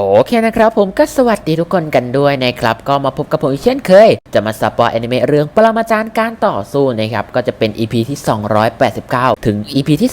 โอเคนะครับผมก็สวัสดีทุกคนกันด้วยนะครับ ก็มาพบกับผมอีกเช่นเคย จะมาสปอยอนิเมะเรื่องปรมาจารย์การต่อสู้นะครับ ก็จะเป็น EP ที่ 289 ถึง EP ที่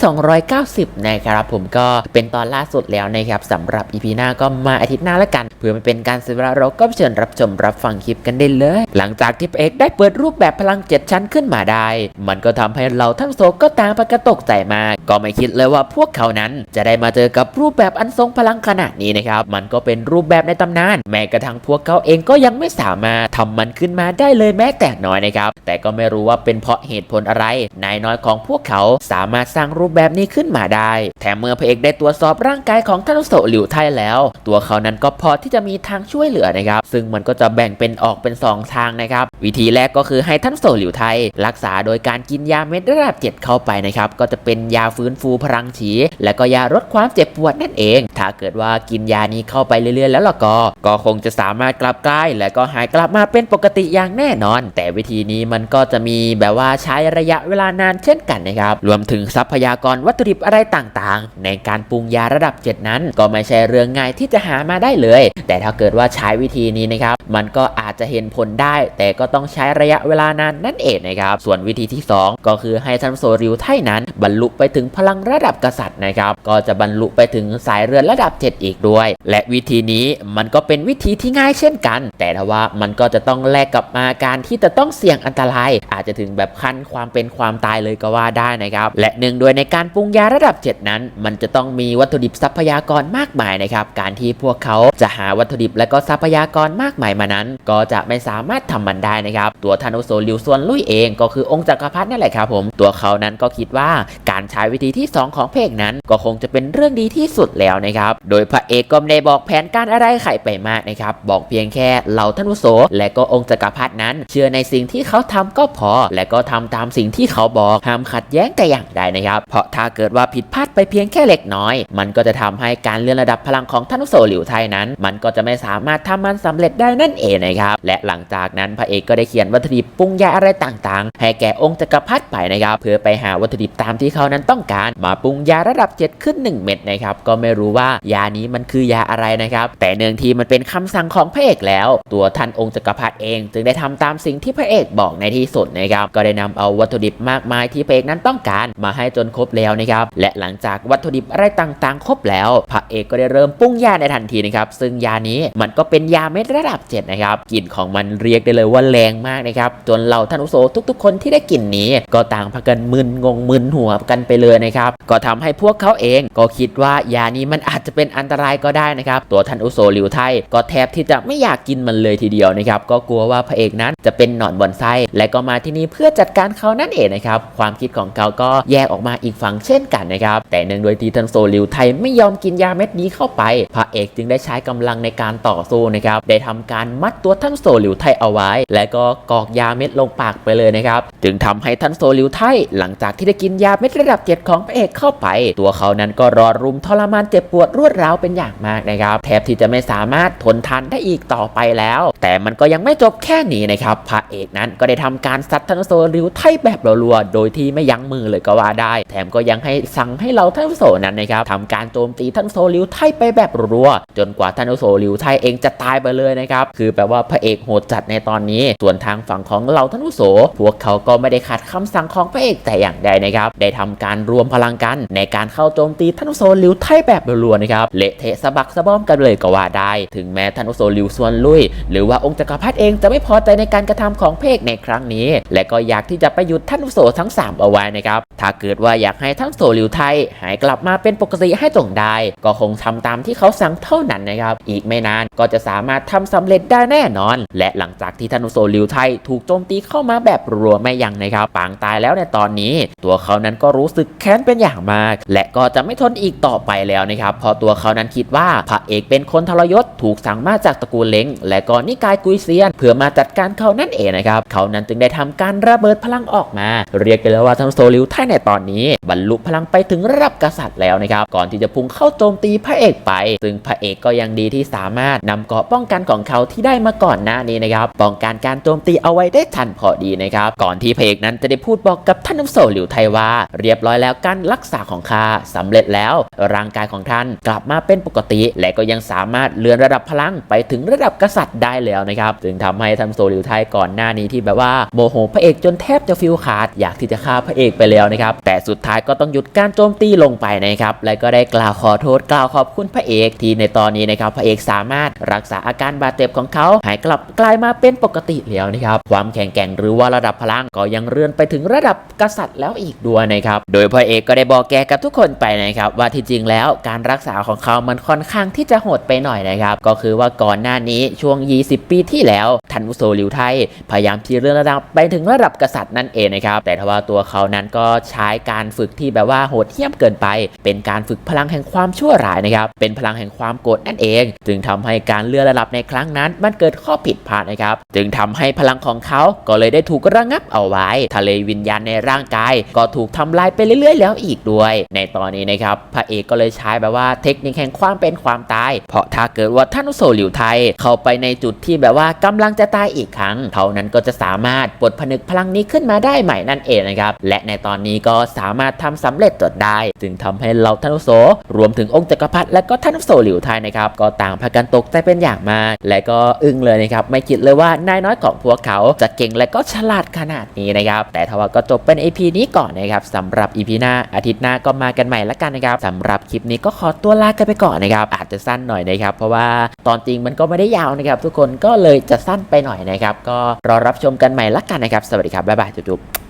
290 นะครับผมก็เป็นตอนล่าสุดแล้วนะครับสำหรับ EP หน้าก็มาอาทิตย์หน้าละกัน เพื่อไม่เป็นการเสียเวลาเราก็เชิญรับชมรับฟังคลิปกันได้เลย หลังจากที่พเอกได้เปิดรูปแบบพลังเจ็ดชั้นขึ้นมาได้ มันก็ทำให้เราทั้งโซก็ต่างประกะตกใจมากก็ไม่คิดเลยว่าพวกเขานั้นจะได้มาเจอกับรูปแบบอันทรงพลังขนาดนี้นะครับมันก็ก็เป็นรูปแบบในตำนาน แม้กระทั่งพวกเขาเองก็ยังไม่สามารถทำมันขึ้นมาได้เลยแม้แต่น้อยนะครับ แต่ก็ไม่รู้ว่าเป็นเพราะเหตุผลอะไร นายน้อยของพวกเขาสามารถสร้างรูปแบบนี้ขึ้นมาได้ แถมเมื่อพระเอกได้ตรวจสอบร่างกายของท่านโสหลิวไทแล้ว ตัวเขานั้นก็พอที่จะมีทางช่วยเหลือนะครับ ซึ่งมันก็จะแบ่งเป็นออกเป็น 2 ทางนะครับ วิธีแรกก็คือให้ท่านโสหลิวไทรักษาโดยการกินยาเม็ดระดับเจ็ดเข้าไปนะครับ ก็จะเป็นยาฟื้นฟูพลังฉี และก็ยาลดความเจ็บปวดนั่นเอง ถ้าเกิดว่ากินยานี้เข้าไปเรื่อยๆ แล้วล่ะก็ ก็คงจะสามารถกลับใกล้และก็หายกลับมาเป็นปกติอย่างแน่นอน แต่วิธีนี้มันก็จะมีแบบว่าใช้ระยะเวลานานเช่นกันนะครับ รวมถึงทรัพยากรวัตถุดิบอะไรต่างๆ ในการปรุงยาระดับ 7 นั้น ก็ไม่ใช่เรื่องง่ายที่จะหามาได้เลย แต่ถ้าเกิดว่าใช้วิธีนี้นะครับ มันก็อาจ จะเห็นผลได้ แต่ก็ต้องใช้ระยะเวลานานนั่นเองนะครับ ส่วนวิธีที่ 2 ก็คือให้ทันโซริวไทนั้น บรรลุไปถึงพลังระดับกษัตริย์นะครับ ก็จะบรรลุไปถึงสายเรือนระดับ 7 อีกด้วย และวิธีนี้มันก็เป็นวิธีที่ง่ายเช่นกัน แต่ถ้าว่ามันก็จะต้องแลกกับมาการที่จะต้องเสี่ยงอันตราย อาจจะถึงแบบขั้นความเป็นความตายเลยก็ว่าได้นะครับ และหนึ่งด้วยในการปรุงยาระดับ 7 นั้น มันจะต้องมีวัตถุดิบทรัพยากรมากมายนะครับ การที่พวกเขาจะหาวัตถุดิบและก็ทรัพยากรมากมายมานั้น ก็จะไม่สามารถทำมันได้นะครับ ตัวทานุโซลิวส่วนลุยเองก็คือองค์จักรพรรดินั่นแหละครับผม ตัวเขานั้นก็คิดว่าการใช้วิธีที่ 2 ของเพลงนั้นก็คงจะเป็นเรื่องดีที่สุดแล้วนะครับ โดยพระเอกก็ไม่ได้บอกแผนการอะไรไขไปมากนะครับ บอกเพียงแค่เหล่าทานุโซและก็องค์จักรพรรดินั้น เชื่อในสิ่งที่เขาทำก็พอ และก็ทำตามสิ่งที่เขาบอกห้ามขัดแย้งแต่อย่างใดนะครับ เพราะถ้าเกิดว่าผิดพลาดไปเพียงแค่เล็กน้อย มันก็จะทำให้การเลื่อนระดับพลังของทานุโซหลิวไทยนั้น มันก็จะไม่สามารถทำมันสำเร็จได้นั่นเองนะครับและหลังจากนั้นพระเอกก็ได้เขียนวัตถุดิบปรุงยาอะไรต่างๆ ให้แก่องค์จักรพรรดิไปนะครับเพื่อไปหาวัตถุดิบตามที่เขานั้นต้องการ มาปรุงยาระดับ 7 ขึ้น 1 เม็ดนะครับก็ไม่รู้ว่ายานี้มันคือยาอะไรนะครับแต่เนื่องที่มันเป็นคำสั่งของพระเอกแล้ว ตัวท่านองค์จักรพรรดิเอง จึงได้ทำตามสิ่งที่พระเอกบอกในที่สุดนะครับก็ได้นำเอาวัตถุดิบมากมายที่พระเอกนั้นต้องการ มาให้จนครบแล้วนะครับและหลังจากวัตถุดิบอะไรต่างๆ ครบแล้ว พระเอกก็ได้เริ่มปรุงยาในทันทีนะครับซึ่งยานี้มันก็เป็นยาเม็ดระดับ7นะครับกินของมันเรียกได้เลยว่าแรงมากนะครับจนเหล่าท่านอุโสทุก ๆ คนที่ได้กลิ่นนี้ ก็ต่างพากันมึนงงมึนหัวกันไปเลยนะครับก็ทำให้พวกเขาเองก็คิดว่ายานี้มันอาจจะเป็นอันตรายก็ได้นะครับตัวท่านอุโสหลิวไทยก็แทบที่จะไม่อยากกินมันเลยทีเดียวนะครับก็กลัวว่าพระเอกนั้นจะเป็นหนอนบอนไส้และก็มาที่นี่เพื่อจัดการเขานั่นเองนะครับความคิดของเขาก็แยกออกมาอีกฝั่งเช่นกันนะครับแต่เนื่องโดยที่ท่านโซลิวไทยไม่ยอมกินยาเม็ดนี้เข้าไป พระเอกจึงได้ใช้กำลังในการต่อสู้นะครับได้ทำการมัดตัวท่านท่านโซลิวไทยเอาไว้ และก็กอกยาเม็ดลงปากไปเลยนะครับ จึงทำให้ท่านโซลิวไทยหลังจากที่ได้กินยาเม็ดระดับเจ็ดของพระเอกเข้าไป ตัวเขานั้นก็รอรุมทรมานเจ็บปวดรวดร้าวเป็นอย่างมากนะครับ แทบที่จะไม่สามารถทนทานได้อีกต่อไปแล้ว แต่มันก็ยังไม่จบแค่นี้นะครับพระเอกนั้นก็ได้ทำการซัดท่านโซลิวไทยแบบรัวๆโดยที่ไม่ยั้งมือเลยก็ว่าได้ แถมก็ยังให้สั่งให้เราท่านโซนั้นนะครับทำการโจมตีท่านโซลิวไทยไปแบบรัวๆจนกว่าท่านโซลิวไทยเองจะตายไปเลยนะครับคือแปลว่าพระเอกโหดจัดในตอนนี้ ส่วนทางฝั่งของเราท่านโส พวกเขาก็ไม่ได้ขัดคำสั่งของพระเอกแต่อย่างใดนะครับ ได้ทำการรวมพลังกัน ในการเข้าโจมตีท่านโซหลิวไทยแบบรัวๆนะครับ เละเทะสะบักสะบอมกันเลยก็ว่าได้ ถึงแม้ท่านโซหลิวส่วนลุย หรือว่าองค์จักรพรรดิเองจะไม่พอใจในการกระทำของพระเอกในครั้งนี้ และก็อยากที่จะไปหยุดท่านโซทั้งสามเอาไว้นะครับ ถ้าเกิดว่าอยากให้ทั้งโซลิวไทยหายกลับมาเป็นปกติให้จงได้ ก็คงทำตามที่เขาสั่งเท่านั้นนะครับ อีกไม่นานก็จะสามารถทำสำเร็จได้แน่นอน และหลังจากที่ธนุโซลิวไทยถูกโจมตีเข้ามาแบบรัวไม่ยั้งนะครับปางตายแล้วในตอนนี้ ตัวเขานั้นก็รู้สึกแค้นเป็นอย่างมาก และก็จะไม่ทนอีกต่อไปแล้วนะครับเพราะตัวเขานั้นคิดว่าพระเอกเป็นคนทรยศถูกสั่งมาจากตระกูลเล้งและก็นิกายกุยเซียน เพื่อมาจัดการเขานั่นเองนะครับเขานั้นจึงได้ทำการระเบิดพลังออกมา เรียกกันเลยว่าทั้งโซลิวไทในตอนนี้ บรรลุพลังไปถึงระดับกษัตริย์แล้วนะครับ ก่อนที่จะพุ่งเข้าโจมตีพระเอกไป ซึ่งพระเอกก็ยังดีที่สามารถนำเกราะป้องกันของเขาที่ได้มาก่อนหน้านี้นะครับ ป้องกันการโจมตีเอาไว้ได้ทันพอดีนะครับ ก่อนที่พระเอกนั้นจะได้พูดบอกกับท่านน้ำโซหลิวไทว่า เรียบร้อยแล้วการรักษาของข้าสำเร็จแล้ว ร่างกายของท่านกลับมาเป็นปกติ และก็ยังสามารถเลื่อนระดับพลังไปถึงระดับกษัตริย์ได้แล้วนะครับจึงทำให้ท่านโซหลิวไทก่อนหน้านี้ที่แบบว่าโมโหพระเอกจนแทบจะฟิลขาดอยากที่จะฆ่าพระเอกไปแล้วนะครับแต่สุดท้ายก็ต้องหยุดการโจมตีลงไปนะครับและก็ได้กล่าวขอโทษกล่าวขอบคุณพระเอกที่ในตอนนี้นะครับพระเอกสามารถรักษาอาการบาดเจ็บของเขาหายกลับกลายมาเป็นปกติแล้วนะครับความแข็งแกร่งหรือว่าระดับพลังก็ยังเลื่อนไปถึงระดับกษัตริย์แล้วอีกด้วยนะครับโดยพระเอกก็ได้บอกแกกับทุกคนไปนะครับว่าที่จริงแล้วการรักษาของเขามันค่อนข้างที่จะโหดไปหน่อยนะครับก็คือว่าก่อนหน้านี้ช่วง 20 ปีที่แล้วทันอุโซลิวไทยพยายามที่เลื่อนระดับไปถึงระดับกษัตริย์นั่นเองนะครับแต่ทว่าตัวเขานั้นก็ใช้การฝึกที่แบบว่าโหดเหี้ยมเกินไป เป็นการฝึกพลังแห่งความชั่วร้ายนะครับ เป็นพลังแห่งความโกรธนั่นเอง จึงทำให้การเลื่อนระดับในครั้งนั้น มันเกิดข้อผิดพลาดนะครับ จึงทำให้พลังของเขาก็เลยได้ถูกระงับเอาไว้ ทะเลวิญญาณในร่างกาย ก็ถูกทำลายไปเรื่อย ๆ แล้วอีกด้วย ในตอนนี้นะครับพระเอกก็เลยใช้แบบว่าเทคนิคแห่งความเป็นความตาย เพราะถ้าเกิดว่าท่านโซหลิวไทยเข้าไปในจุดที่แบบว่ากำลังจะตายอีกครั้งเท่านั้นก็จะสามารถปลดผนึกพลังนี้ขึ้นมาได้ใหม่นั่นเองนะครับและในตอนนี้ก็สามารถทำสำเร็จจดได้ จึงทำให้เราท่านอุโสรวมถึงองค์จักรพรรดิและก็ท่านอุโสหลิวไทยนะครับก็ต่างพากันตกใจเป็นอย่างมาก และก็อึ้งเลยนะครับไม่คิดเลยว่านายน้อยของพวกเขาจะเก่งและก็ฉลาดขนาดนี้นะครับแต่ทว่าก็จบเป็น EP นี้ก่อนนะครับสำหรับ EP หน้าอาทิตย์หน้าก็มากันใหม่ละกันนะครับสำหรับคลิปนี้ก็ขอตัวลากันไปก่อนนะครับอาจจะสั้นหน่อยนะครับเพราะว่าตอนจริงมันก็ไม่ได้ยาวนะครับทุกคนก็เลยจะสั้นไปหน่อยนะครับก็รอรับชมกันใหม่ละกันนะครับสวัสดีครับบ๊ายบายจุ๊บ